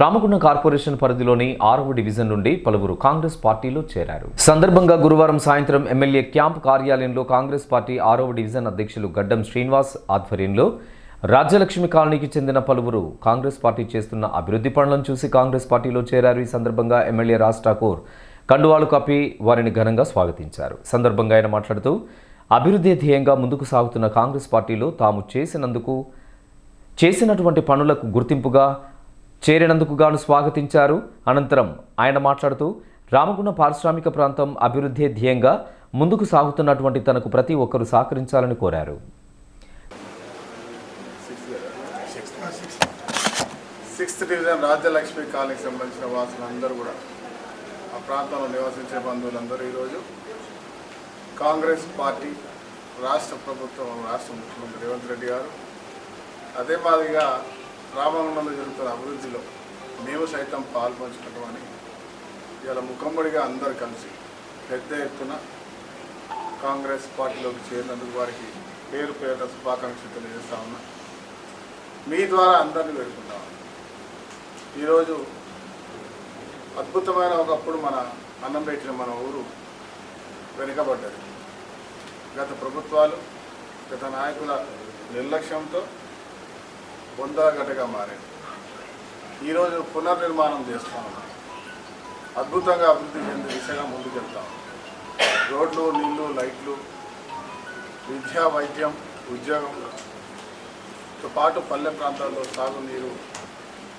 Ramagundam corporation పరిధిలోని ఆరవ division నుండి పలువురు కాంగ్రెస్ పార్టీలో చేరారు. సందర్భంగా గురువారం సాయంత్రం ఎమ్మెల్యే క్యాంప్ కార్యాలయంలో కాంగ్రెస్ పార్టీ ఆరవ డివిజన్ అధ్యక్షులు గడ్డం శ్రీనివాస్ ఆధ్వర్యంలో రాజ్యలక్ష్మి కాలనీకి చెందిన పలువురు కాంగ్రెస్ పార్టీ చేస్తున్న అభివృద్ధి పనులను చూసి కాంగ్రెస్ పార్టీలో చేరారు. ఈ సందర్భంగా ఎమ్మెల్యే రాజ్ ఠాకూర్ కండువాలు కప్పి వారిని ఘనంగా స్వాగతించారు. సందర్భంగా ఆయన మాట్లాడుతూ అభివృద్ధి ధ్యేయంగా ముందుకు సాగుతున్న కాంగ్రెస్ పార్టీలో తాము చేసినందుకు చేసినటువంటి పనులకు గుర్తింపుగా చేరినందుకు గాను స్వాగతించారు. అనంతరం ఆయన మాట్లాడుతూ రామగుణ పారిశ్రామిక ప్రాంతం అభివృద్ధి ధ్యేయంగా ముందుకు సాగుతున్నటువంటి తనకు ప్రతి ఒక్కరూ సహకరించాలని కోరారు. సిక్స్త్ డివిజన్ రాజ్యలక్ష్మి కాలనీకి సంబంధించిన వాసులందరూ కూడా ఆ ప్రాంతంలో నివసించే బంధువులందరూ ఈరోజు కాంగ్రెస్ పార్టీ రాష్ట్ర ప్రభుత్వం రాష్ట్ర ముఖ్యమంత్రి రేవంత్ రెడ్డి గారు అదే మాదిరిగా రామగుండంలో జరుగుతున్న అభివృద్ధిలో మేము సైతం పాల్పంచుకుంటామని ఇలా ముఖంబడిగా అందరు కలిసి పెద్ద ఎత్తున కాంగ్రెస్ పార్టీలోకి చేరినందుకు వారికి పేరు పేరున శుభాకాంక్షలు తెలియజేస్తా ఉన్నా. మీ ద్వారా అందరినీ వేడుకుంటాం ఈరోజు అద్భుతమైన ఒకప్పుడు మన అన్నం పెట్టిన మన ఊరు వెనుకబడ్డది. గత ప్రభుత్వాలు గత నాయకుల నిర్లక్ష్యంతో బొందగడ్డగా మారింది. ఈరోజు పునర్నిర్మాణం చేస్తాం అద్భుతంగా అభివృద్ధి చెంది దిశగా ముందుకెళ్తాం. రోడ్లు నీళ్ళు లైట్లు విద్య వైద్యం ఉద్యోగంతో పాటు పల్లె ప్రాంతాల్లో సాగునీరు.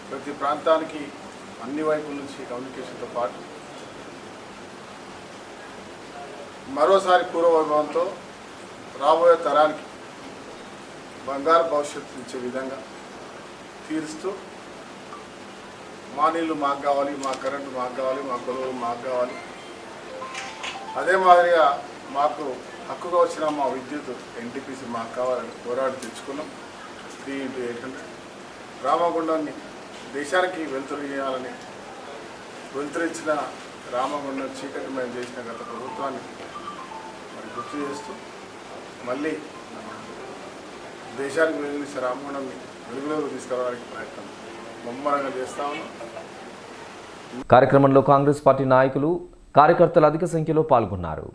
ప్రతి ప్రాంతానికి అన్ని వైపుల నుంచి కమ్యూనికేషన్తో పాటు మరోసారి పూర్వవైభవంతో రాబోయే తరానికి బంగారు భవిష్యత్తు ఇచ్చే విధంగా తీరుస్తూ మా నీళ్ళు మాకు కావాలి మా కరెంటు మాకు కావాలి మా కొలువులు మాకు కావాలి. అదే మాదిరిగా మాకు హక్కుగా వచ్చిన మా విద్యుత్ ఎన్టీపీసీ మాకు కావాలని పోరాడి తెచ్చుకున్నాం. త్రీ ఇంటూ ఎయిట్ హండ్రెడ్ రామగుండాన్ని దేశానికి వెలుతురు చేయాలని వెలుతురిచ్చిన రామగుండం చీకటిమయం చేసిన గత ప్రభుత్వాన్ని మరి గుర్తు చేస్తూ మళ్ళీ దేశానికి వెలుగునిచ్చే రామగుండాన్ని వెలుగులోకి తీసుకురావడానికి ప్రయత్నం. ముమ్మరంగా చేస్తా ఉన్నాం. కార్యక్రమంలో కాంగ్రెస్ పార్టీ నాయకులు కార్యకర్తలు అధిక సంఖ్యలో పాల్గొన్నారు.